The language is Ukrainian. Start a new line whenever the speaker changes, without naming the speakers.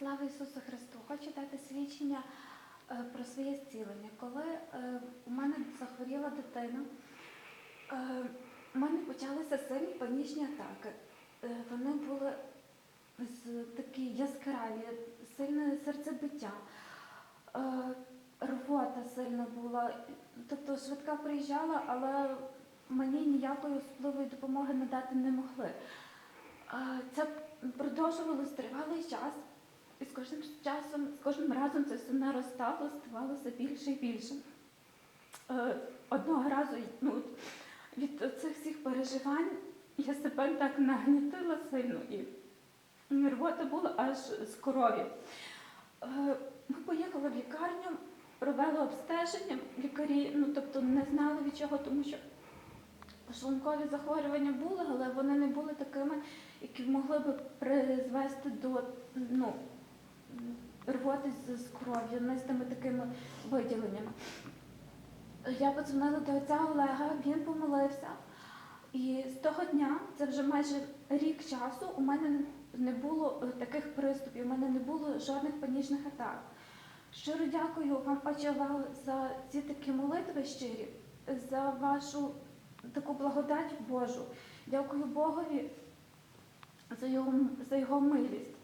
Слава Ісусу Христу! Хочу дати свідчення е, про своє зцілення. Коли е, у мене захворіла дитина, е, у мене почалися сильні панічні атаки. Е, Вони були такі яскраві, сильне серцебиття, е, рвота сильна була. Тобто швидка приїжджала, але мені ніякої особливої допомоги надати не могли. Е, Це продовжувалось тривалий час. І з кожним часом, з кожним разом це все наростало, ставалося більше і більше. Е, Одного разу ну, від цих всіх переживань я себе так нагнітила сильно і рвота була аж з крові. Е, Ми поїхали в лікарню, робили обстеження. Лікарі ну, тобто не знали від чого, тому що шлункові захворювання були, але вони не були такими, які могли би призвести до ну, рвоти з, з кров'ю, не з тими такими виділеннями. Я подзвонила до отця Олега, він помолився. І з того дня, це вже майже рік часу, у мене не було е, таких приступів, у мене не було жодних панічних атак. Щиро дякую вам, отче Олег, за ці такі молитви щирі, за вашу таку благодать Божу. Дякую Богові за його, за його милість.